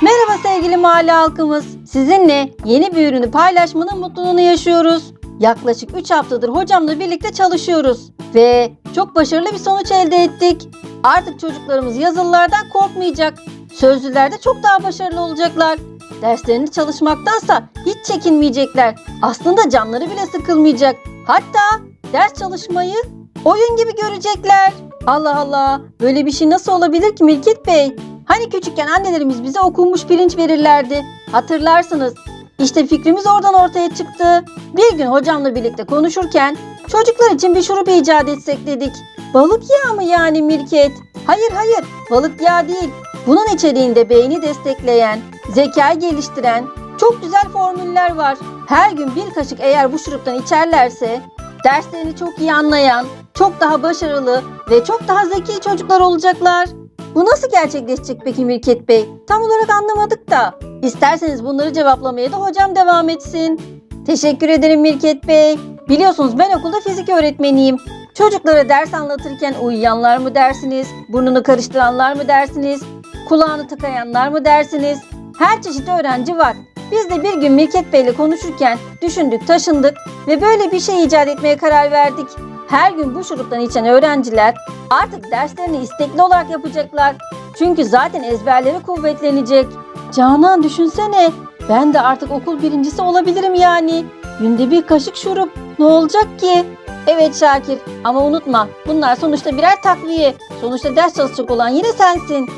Merhaba sevgili mahalle halkımız. Sizinle yeni bir ürünü paylaşmanın mutluluğunu yaşıyoruz. Yaklaşık 3 haftadır hocamla birlikte çalışıyoruz ve çok başarılı bir sonuç elde ettik. Artık çocuklarımız yazılılardan korkmayacak. Sözlülerde çok daha başarılı olacaklar. Derslerini çalışmaktansa hiç çekinmeyecekler. Aslında canları bile sıkılmayacak. Hatta ders çalışmayı oyun gibi görecekler. Allah Allah böyle bir şey nasıl olabilir ki Milket Bey? Hani küçükken annelerimiz bize okunmuş pirinç verirlerdi. Hatırlarsınız. İşte fikrimiz oradan ortaya çıktı. Bir gün hocamla birlikte konuşurken çocuklar için bir şurup icat etsek dedik. Balık yağı mı yani Mirket? Hayır hayır balık yağı değil. Bunun içeriğinde beyni destekleyen, zekayı geliştiren çok güzel formüller var. Her gün bir kaşık eğer bu şuruptan içerlerse derslerini çok iyi anlayan, çok daha başarılı ve çok daha zeki çocuklar olacaklar. Bu nasıl gerçekleşecek peki Mirket Bey? Tam olarak anlamadık da. İsterseniz bunları cevaplamaya da hocam devam etsin. Teşekkür ederim Mirket Bey. Biliyorsunuz ben okulda fizik öğretmeniyim. Çocuklara ders anlatırken uyuyanlar mı dersiniz? Burnunu karıştıranlar mı dersiniz? Kulağını tıkayanlar mı dersiniz? Her çeşit öğrenci var. Biz de bir gün Mirket Bey ile konuşurken düşündük, taşındık ve böyle bir şey icat etmeye karar verdik. Her gün bu şuruptan içen öğrenciler artık derslerini istekli olarak yapacaklar. Çünkü zaten ezberleri kuvvetlenecek. Canan düşünsene. Ben de artık okul birincisi olabilirim yani. Günde bir kaşık şurup. Ne olacak ki? Evet Şakir ama unutma bunlar sonuçta birer takviye. Sonuçta ders çalışacak olan yine sensin.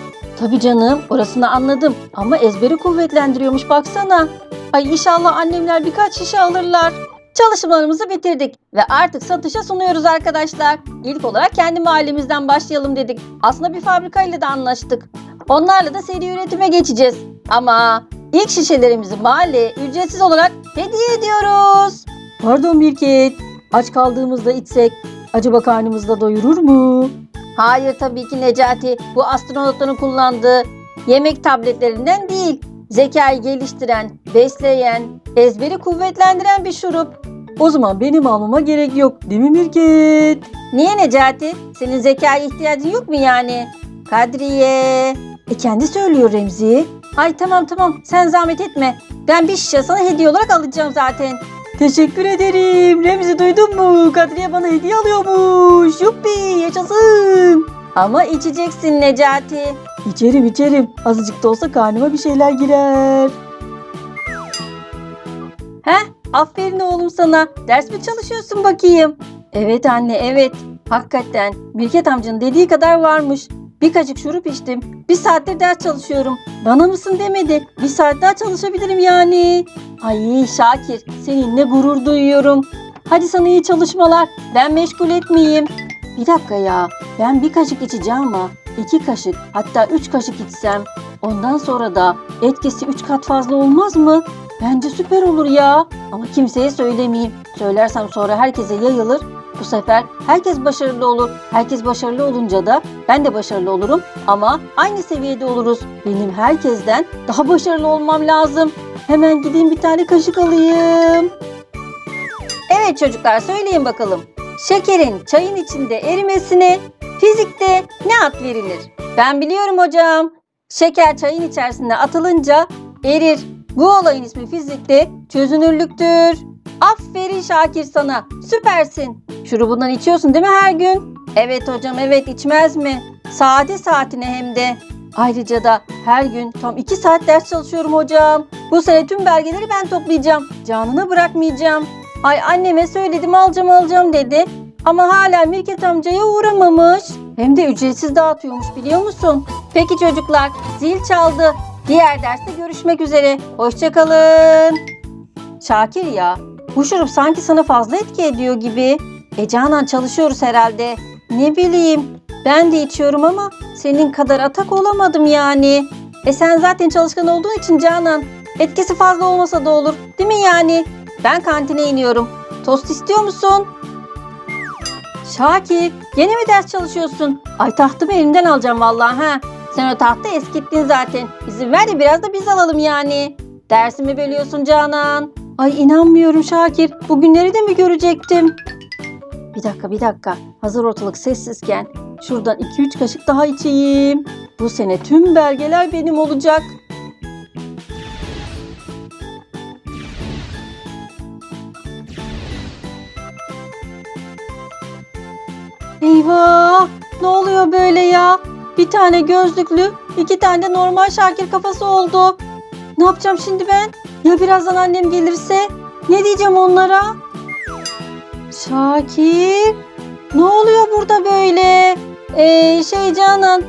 Tabii canım orasını anladım ama ezberi kuvvetlendiriyormuş baksana. Ay inşallah annemler birkaç şişe alırlar. Çalışmalarımızı bitirdik ve artık satışa sunuyoruz arkadaşlar. İlk olarak kendi mahallemizden başlayalım dedik. Aslında bir fabrikayla da anlaştık. Onlarla da seri üretime geçeceğiz. Ama ilk şişelerimizi mahalleye ücretsiz olarak hediye ediyoruz. Pardon Mirket, aç kaldığımızda içsek acaba karnımızı da doyurur mu? Hayır tabii ki Necati. Bu astronotların kullandığı yemek tabletlerinden değil. Zekayı geliştiren, besleyen, ezberi kuvvetlendiren bir şurup. O zaman benim almama gerek yok değil mi Mirket? Niye Necati? Senin zekaya ihtiyacın yok mu yani? Kadriye. E kendi söylüyor Remzi. Ay tamam tamam sen zahmet etme. Ben bir şişe sana hediye olarak alacağım zaten. Teşekkür ederim. Remzi duydun mu? Kadriye bana hediye alıyormuş. Yuppi yaşasın. Ama içeceksin Necati. İçerim içerim. Azıcık da olsa karnıma bir şeyler girer. Heh aferin oğlum sana. Ders mi çalışıyorsun bakayım? Evet anne evet. Hakikaten Mirket amcanın dediği kadar varmış. Bir kaşık şurup içtim. Bir saattir ders çalışıyorum. Bana mısın demedi. Bir saat daha çalışabilirim yani. Ay Şakir seninle gurur duyuyorum. Hadi sana iyi çalışmalar. Ben meşgul etmeyeyim. Bir dakika ya. Ben bir kaşık içeceğim ama iki kaşık hatta üç kaşık içsem ondan sonra da etkisi üç kat fazla olmaz mı? Bence süper olur ya. Ama kimseye söylemeyeyim. Söylersem sonra herkese yayılır. Bu sefer herkes başarılı olur. Herkes başarılı olunca da ben de başarılı olurum ama aynı seviyede oluruz. Benim herkesten daha başarılı olmam lazım. Hemen gideyim bir tane kaşık alayım. Evet çocuklar söyleyin bakalım. Şekerin çayın içinde erimesine fizikte ne ad verilir? Ben biliyorum hocam. Şeker çayın içerisine atılınca erir. Bu olayın ismi fizikte çözünürlüktür. Aferin Şakir sana. Süpersin. Şurubundan içiyorsun değil mi her gün? Evet hocam evet içmez mi? Saati saatine hem de. Ayrıca da her gün tam 2 saat ders çalışıyorum hocam. Bu sene tüm belgeleri ben toplayacağım. Canını bırakmayacağım. Ay anneme söyledim alacağım alacağım dedi. Ama hala Mirket amcaya uğramamış. Hem de ücretsiz dağıtıyormuş biliyor musun? Peki çocuklar zil çaldı. Diğer derste görüşmek üzere. Hoşçakalın. Şakir ya bu şurup sanki sana fazla etki ediyor gibi. E Canan çalışıyoruz herhalde. Ne bileyim ben de içiyorum ama senin kadar atak olamadım yani. E sen zaten çalışkan olduğun için Canan etkisi fazla olmasa da olur değil mi yani? Ben kantine iniyorum. Tost istiyor musun? Şakir yine mi ders çalışıyorsun? Ay tahtımı elimden alacağım vallahi ha. Sen o tahta eskittin zaten. İzin ver de biraz da biz alalım yani. Dersimi bölüyorsun Canan. Ay inanmıyorum Şakir. Bugünleri de mi görecektim? Bir dakika bir dakika. Hazır ortalık sessizken şuradan 2-3 kaşık daha içeyim. Bu sene tüm belgeler benim olacak. Eyvah! Ne oluyor böyle ya? Bir tane gözlüklü, iki tane de normal Şakir kafası oldu. Ne yapacağım şimdi ben? Ya birazdan annem gelirse? Ne diyeceğim onlara? Şakir, ne oluyor burada böyle? Ee, şey Canan,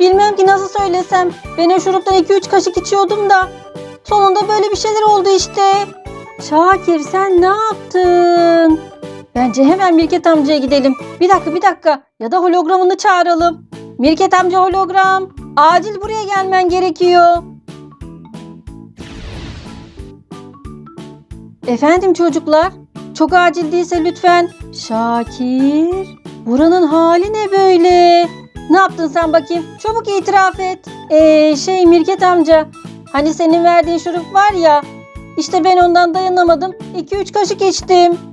bilmem ki nasıl söylesem. Ben o şuruptan 2-3 kaşık içiyordum da. Sonunda böyle bir şeyler oldu işte. Şakir sen ne yaptın? Bence hemen Mirket amcaya gidelim. Bir dakika bir dakika. Ya da hologramını çağıralım. Mirket amca hologram. Acil buraya gelmen gerekiyor. Efendim çocuklar. Çok acil değilse lütfen. Şakir. Buranın hali ne böyle? Ne yaptın sen bakayım? Çabuk itiraf et. Ee, şey Mirket amca. Hani senin verdiğin şurup var ya. İşte ben ondan dayanamadım. 2-3 kaşık içtim.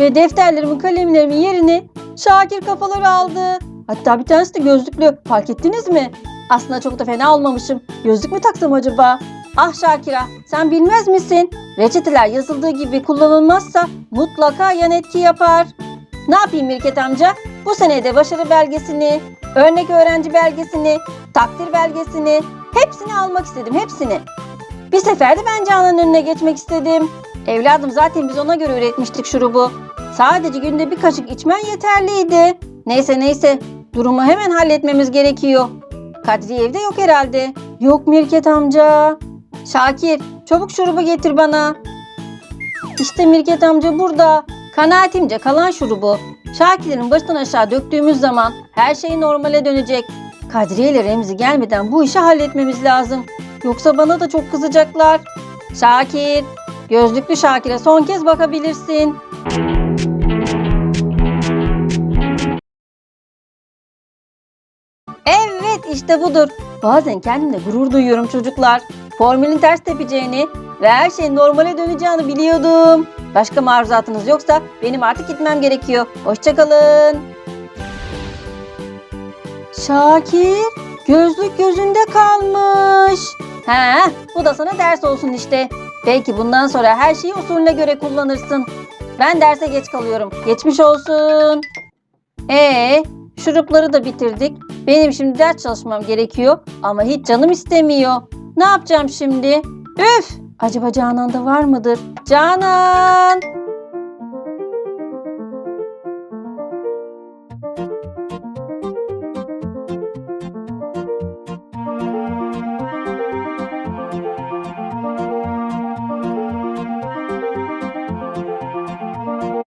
Ve defterlerimin kalemlerimin yerini Şakir kafaları aldı. Hatta bir tanesi de gözlüklü. Fark ettiniz mi? Aslında çok da fena olmamışım. Gözlük mü taksam acaba? Ah Şakira sen bilmez misin? Reçeteler yazıldığı gibi kullanılmazsa mutlaka yan etki yapar. Ne yapayım Mirket amca? Bu senede başarı belgesini, örnek öğrenci belgesini, takdir belgesini hepsini almak istedim hepsini. Bir seferde ben Canan'ın önüne geçmek istedim. Evladım zaten biz ona göre üretmiştik şurubu. Sadece günde bir kaşık içmen yeterliydi. Neyse neyse durumu hemen halletmemiz gerekiyor. Kadriye evde yok herhalde. Yok Mirket amca. Şakir çabuk şurubu getir bana. İşte Mirket amca burada. Kanaatimce kalan şurubu. Şakir'in baştan aşağı döktüğümüz zaman her şey normale dönecek. Kadriye ile Remzi gelmeden bu işi halletmemiz lazım. Yoksa bana da çok kızacaklar. Şakir, gözlüklü Şakir'e son kez bakabilirsin. Evet işte budur. Bazen kendimle gurur duyuyorum çocuklar. Formülün ters tepeceğini ve her şeyin normale döneceğini biliyordum. Başka maruzatınız yoksa benim artık gitmem gerekiyor. Hoşçakalın. Şakir, gözlük gözünde kalmış. He, bu da sana ders olsun işte. Belki bundan sonra her şeyi usulüne göre kullanırsın. Ben derse geç kalıyorum. Geçmiş olsun. Ee, şurupları da bitirdik. Benim şimdi ders çalışmam gerekiyor ama hiç canım istemiyor. Ne yapacağım şimdi? Üf! Acaba Canan'da var mıdır? Canan!